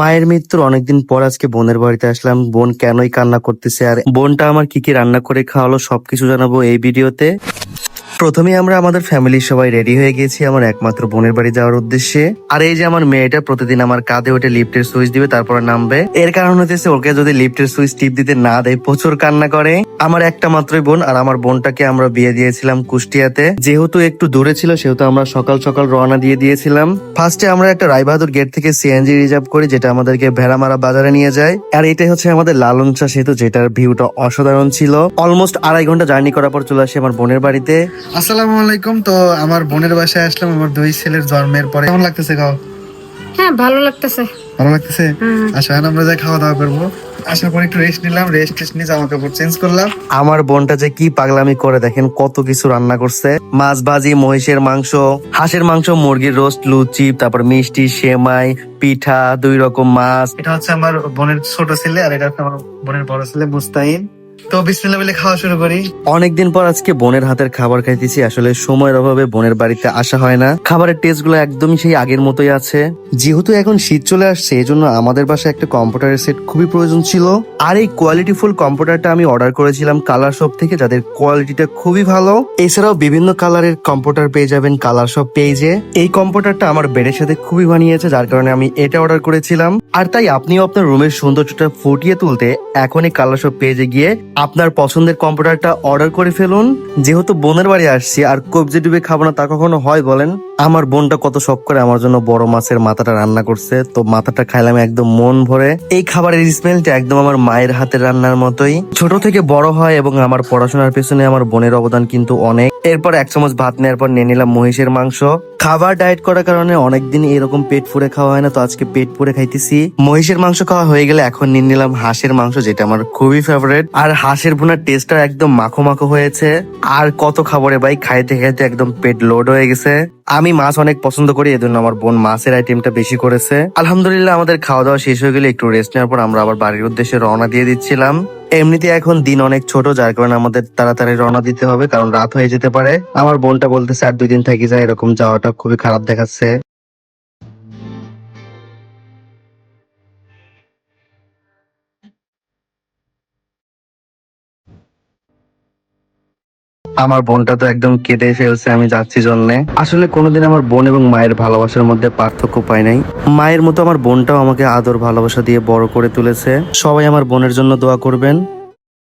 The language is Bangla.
মায়ের মৃত্যুর অনেকদিন পর আজকে বোনের বাড়িতে আসলাম। বোন কেনই কান্না করতেছে আর বোনটা আমার কি কি রান্না করে খাওয়ালো সবকিছু জানাব এই ভিডিওতে। প্রথমে আমরা আমাদের ফ্যামিলির সবাই রেডি হয়ে গেছি আমার একমাত্র বোনের বাড়ি যাওয়ার উদ্দেশ্যে। আর এই যে আমার মেয়েটা প্রতিদিন আমার কাঁধে ওঠে লিফটের সুইচ দিবে, তারপরে নামবে। এর কারণ হতেছে ওকে যদি লিফটের সুইচ টিপ দিতে না দেয়, প্রচুর কান্না করে। আমার একটা মাত্রই বোন আর আমার বোনটাকে আমরা বিয়ে দিয়েছিলাম কুষ্টিয়াতে। যেহেতু একটু দূরে ছিল, সেহেতু আমরা সকাল সকাল রওনা দিয়ে দিয়েছিলাম। ফার্স্টে আমরা একটা রায়বাহাদুর গেট থেকে সিএনজি রিজার্ভ করি, যেটা আমাদেরকে ভেড়ামারা বাজারে নিয়ে যায়। আর এটাই হচ্ছে আমাদের লালনচা সেতু যেটার ভিউটা অসাধারণ ছিল। অলমোস্ট আড়াই ঘণ্টা জার্নি করার পর চলে আসি আমার বোনের বাড়িতে। আসসালামু আলাইকুম। তো আমার বোনের বাসায় আসলাম আমার দুই ছেলের জন্মের পরে। কেমন লাগতেছে খাও হ্যাঁ ভালো লাগতেছে। ভালো লাগতেছে? আচ্ছা এখন আমরা যাই খাওয়া দাওয়া করব। আসার পর একটু রেস্ট নিলাম রেস্ট টেস্ট নিয়ে জামা কাপড় চেঞ্জ করলাম। আমার বোনটা যে কি পাগলামি করে দেখেন কত কিছু রান্না করছে। মাছ ভাজি মহিষের মাংস হাঁসের মাংস মুরগির রোস্ট লুচি তারপর মিষ্টি সেমাই পিঠা দুই রকম মাছ। এটা হচ্ছে আমার বোনের ছোট ছেলে আর এটা হচ্ছে আমার বোনের বড় ছেলে মুস্তাহিন। তো বিসমিল্লাহ বলে খাওয়া শুরু করি। অনেকদিন পর আজকে বোনের হাতের খাবার খাইতেছি, আসলে সময়ের অভাবে বোনের বাড়িতে আসা হয় না। খাবারের টেস্টগুলো একদমই সেই আগের মতোই আছে। যেহেতু এখন শীত চলে আসছে এই জন্য আমাদের বাসায় একটা কম্পিউটারের সেট খুবই প্রয়োজন ছিল। আর এই কোয়ালিটি ফুল কম্পিউটারটা আমি অর্ডার করেছিলাম কালার শপ থেকে, যাদের কোয়ালিটিটা খুবই ভালো। এছাড়াও বিভিন্ন কালারের কম্পিউটার পেয়ে যাবেন কালার শপ পেজে এই কম্পিউটারটা আমার বেডের সাথে খুবই মানিয়েছে যার কারণে আমি এটা অর্ডার করেছিলাম। আর তাই আপনিও আপনার রুমের সৌন্দর্যটা ফুটিয়ে তুলতে এখনই কালার শপ পেজে গিয়ে আপনার পছন্দের কম্পিউটারটা অর্ডার করে ফেলুন। যেহেতু বোনের বাড়ি আসছি আর কবজি ডুবে খাব না তা কখনো হয় বলেন। আমার বোনটা কত শখ করে আমার জন্য বড় মাছের মাথাটা রান্না করছে। তো মাথাটা খাইলাম একদম মন ভরে। এই খাবারের স্মেলটা একদম আমার মায়ের হাতের রান্নার মতোই। ছোট থেকে বড় হয় এবং আমার পড়াশোনার পেছনে আমার বোনের অবদান কিন্তু অনেক। এরপর এক চামচ ভাত নেওয়ার পর নিয়ে নিলাম মহিষের মাংস। খাবার ডায়েট করার কারণে অনেকদিন এরকম পেট ফুরে খাওয়া হয় না, তো আজকে পেট ফুরে খাইতেছি। মহিষের মাংস খাওয়া হয়ে গেলে এখন নিয়ে নিলাম হাঁসের মাংস, যেটা আমার খুবই ফেভারিট আর হাঁসের ভুনার টেস্টটা একদম মাখো মাখো হয়েছে। আর কত খাবারে ভাই, খাইতে খাইতে একদম পেট লোড হয়ে গেছে। আমি মাছ অনেক পছন্দ করি, এজন্য আমার বোন মাছের আইটেমটা বেশি করেছে। আলহামদুলিল্লাহ, আমাদের খাওয়া দাওয়া শেষ হয়ে গেলে একটু রেস্ট নেওয়ার পর আমরা আবার বাড়ির উদ্দেশ্যে রওনা দিয়ে দিচ্ছিলাম। এমনিতে এখন দিন অনেক ছোট, যার কারণে আমাদের তাড়াতাড়ি রওনা দিতে হবে, কারণ রাত হয়ে যেতে পারে। আমার বোনটা বলতেছে, আর দুই দিন থাকি যায় এরকম যাওয়াটা খুবই খারাপ দেখাচ্ছে। আমার বোনটা তো একদম কেঁদে ফেলছে আমি যাচ্ছি জন্যে। আসলে কোনোদিন আমার বোন এবং মায়ের ভালোবাসার মধ্যে পার্থক্য পাই নাই। মায়ের মতো আমার বোনটাও আমাকে আদর ভালোবাসা দিয়ে বড় করে তুলেছে। সবাই আমার বোনের জন্য দোয়া করবেন।